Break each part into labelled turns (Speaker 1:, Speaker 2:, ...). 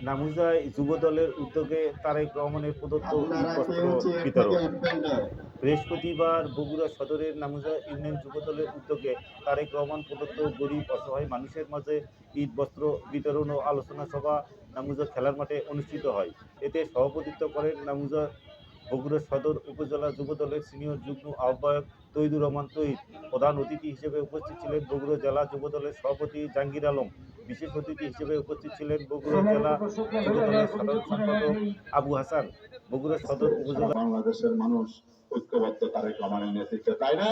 Speaker 1: নামুজায় যুব দলের উদ্যোগে তারেক রহমানের প্রদত্ত বিতরণ। বৃহস্পতিবার বগুড়া সদরের নামুজা ইউনিয়ন যুব দলের উদ্যোগে তারেক রহমান প্রদত্ত গরিব অসহায় মানুষের মাঝে ঈদ বস্ত্র বিতরণ ও আলোচনা সভা নামুজা খেলার মাঠে অনুষ্ঠিত হয়। এতে সভাপতিত্ব করেন নামুজা বগুড়া সদর উপজেলা যুব দলের সিনিয়র যুগ্ম আহ্বায়ক তৈদুর রহমান তৈদ প্রধান অতিথি হিসেবে উপস্থিত ছিলেন বগুড়া জেলা যুব দলের সভাপতি জাহাঙ্গীর আলম। বিশেষ অতিথি হিসেবে উপস্থিত ছিলেন বগুড়া জেলা যুব দলের সাধারণ সম্পাদক আবু হাসান। বগুড়া সদর উপজেলা
Speaker 2: বাংলাদেশের মানুষ ঐক্যবদ্ধ তারেক রহমানের নেতৃত্বে, তাই না?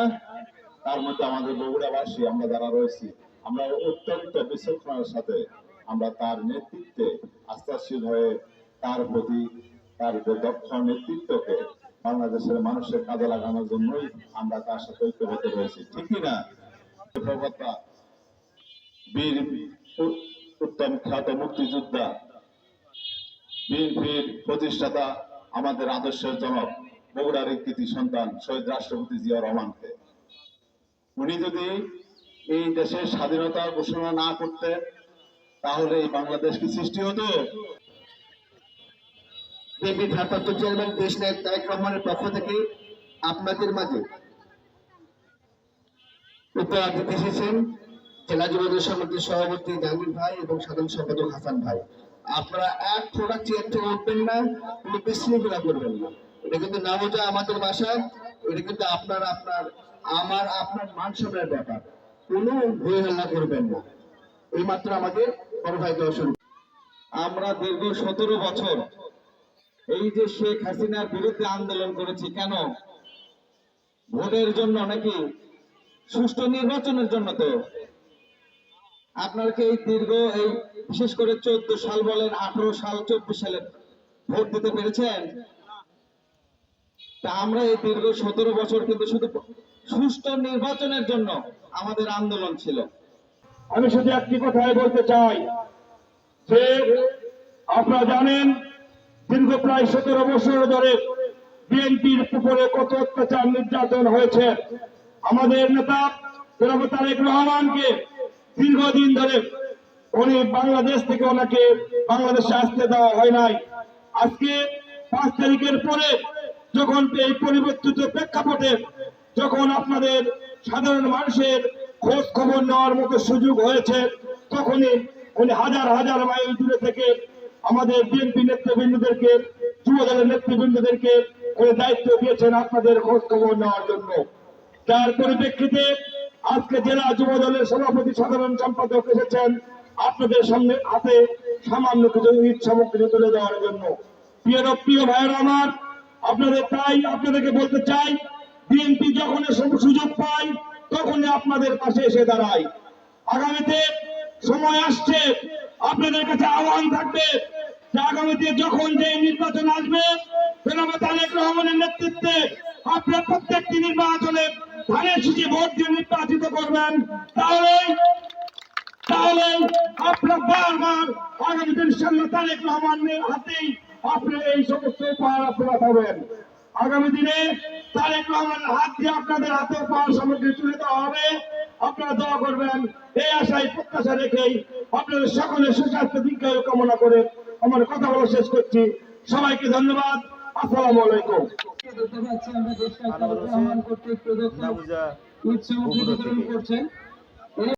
Speaker 2: তার মধ্যে আমাদের বগুড়াবাসী, আমরা যারা রয়েছি, আমরা অত্যন্ত বিশৃঙ্খলার সাথে আমরা তার নেতৃত্বে আস্থাশীল হয়ে তার প্রতি তার যে দক্ষ নেতৃত্বকে বাংলাদেশের মানুষের কাজে লাগানোর জন্যই আমরা তার সাথে ঐক্যবদ্ধ রয়েছি। ঠিক না প্রবক্তা বীর উত্তম খ্যাত মুক্তিযোদ্ধা বিএনপির প্রতিষ্ঠাতা, আমাদের আদর্শের জনক, বগুড়ার কৃতি সন্তান, শহীদ রাষ্ট্রপতি জিয়া রহমানকে। উনি যদি এই দেশের স্বাধীনতা ঘোষণা না করতেন, তাহলে এই বাংলাদেশ কি সৃষ্টি হতো?
Speaker 3: ভারপ্রাপ্ত চেয়ারম্যান দেশ নায়ক তারেক রহমানের পক্ষ থেকে আপনাদের মাঝে দিতে এসেছেন জেলা সমিতির সভাপতি ভাই এবং সাধারণ সম্পাদক হাসান ভাই। আপনারা এক ফোটা চেয়ার থেকে উঠবেন না, কোনো বিশৃঙ্খলা করবেন না। এটা কিন্তু আমাদের বাসা এটা কিন্তু আপনার আপনার, আমার, আপনার মান সম্মানের ব্যাপার। কোনো ভয় হাল্লা করবেন না। এই মাত্র আমাদের বড় ভাই শুরু
Speaker 2: আমরা দীর্ঘ সতেরো বছর এই যে শেখ হাসিনার বিরুদ্ধে আন্দোলন করেছি, কেন? ভোটের জন্য নাকি সুষ্ঠু নির্বাচনের জন্য তো? আপনারা এই দীর্ঘ এই বিশেষ করে চোদ্দ সাল বলেন, আঠারো সাল, চব্বিশ সালে ভোট দিতে পেরেছেন? তা আমরা এই দীর্ঘ সতেরো বছর কিন্তু শুধু সুষ্ঠু নির্বাচনের জন্য আমাদের আন্দোলন ছিল।
Speaker 4: আমি শুধু একটি কথাই বলতে চাই যে আপনারা জানেন দীর্ঘ প্রায় সতেরো বছর ধরে বিএনপির উপরে কত অত্যাচার নির্যাতন হয়েছে। আমাদের নেতা তারেক রহমানকে দীর্ঘদিন ধরে উনি বাংলাদেশ থেকে ওনাকে বাংলাদেশে আসতে দেওয়া হয় নাই। আজকে পাঁচ তারিখের পরে যখন এই পরিবর্তিত প্রেক্ষাপটে যখন আপনাদের সাধারণ মানুষের খোঁজ খবর নেওয়ার মতো সুযোগ হয়েছে, তখনই উনি হাজার হাজার মাইল দূরে থেকে আমাদের বিএনপি নেতৃবৃন্দদেরকে যুব দলের নেতৃবৃন্দদেরকে দায়িত্ব দিয়েছেন আপনাদের খোঁজ খবর নেওয়ার জন্য। যার পরিপ্রেক্ষিতে আজকে জেলা যুব দলের সভাপতি সাধারণ সম্পাদক এসেছেন আপনাদের সামনে হাতে সামান্য কিছু ঈদ সামগ্রী তুলে দেওয়ার জন্য। প্রিয় প্রিয় ভাইয়েরা আমার, আপনাদের তাই আপনাদেরকে বলতে চাই, বিএনপি যখন সুযোগ পায়, তখনই আপনাদের পাশে এসে দাঁড়ায়। আগামীতে সময় আসছে আপনাদের কাছে আহ্বান থাকবে যে আগামীতে যখন যে নির্বাচন আসবে রহমানের নেতৃত্বে আপনারা প্রত্যেকটি নির্বাচনে ধানের ভোট নির্বাচিত করবেন। তাহলে তাহলে আপনার বারবার আগামী দিন সামনে তারেক রহমানের হাতেই আপনি এই সমস্ত উপহার আপনারা পাবেন। আগামী দিনে তারেক রহমানের হাত দিয়ে আপনাদের হাতে পাওয়ার সামগ্রী তুলে দেওয়া হবে। আপনারা দোয়া করবেন এই আশায় প্রত্যাশা রেখেই আপনাদের সকলের সুস্বাস্থ্য দীর্ঘায়ু কামনা করে আমার কথা বলা শেষ করছি সবাইকে ধন্যবাদ আসসালাম আলাইকুম
Speaker 1: থেকে।
Speaker 5: করছেন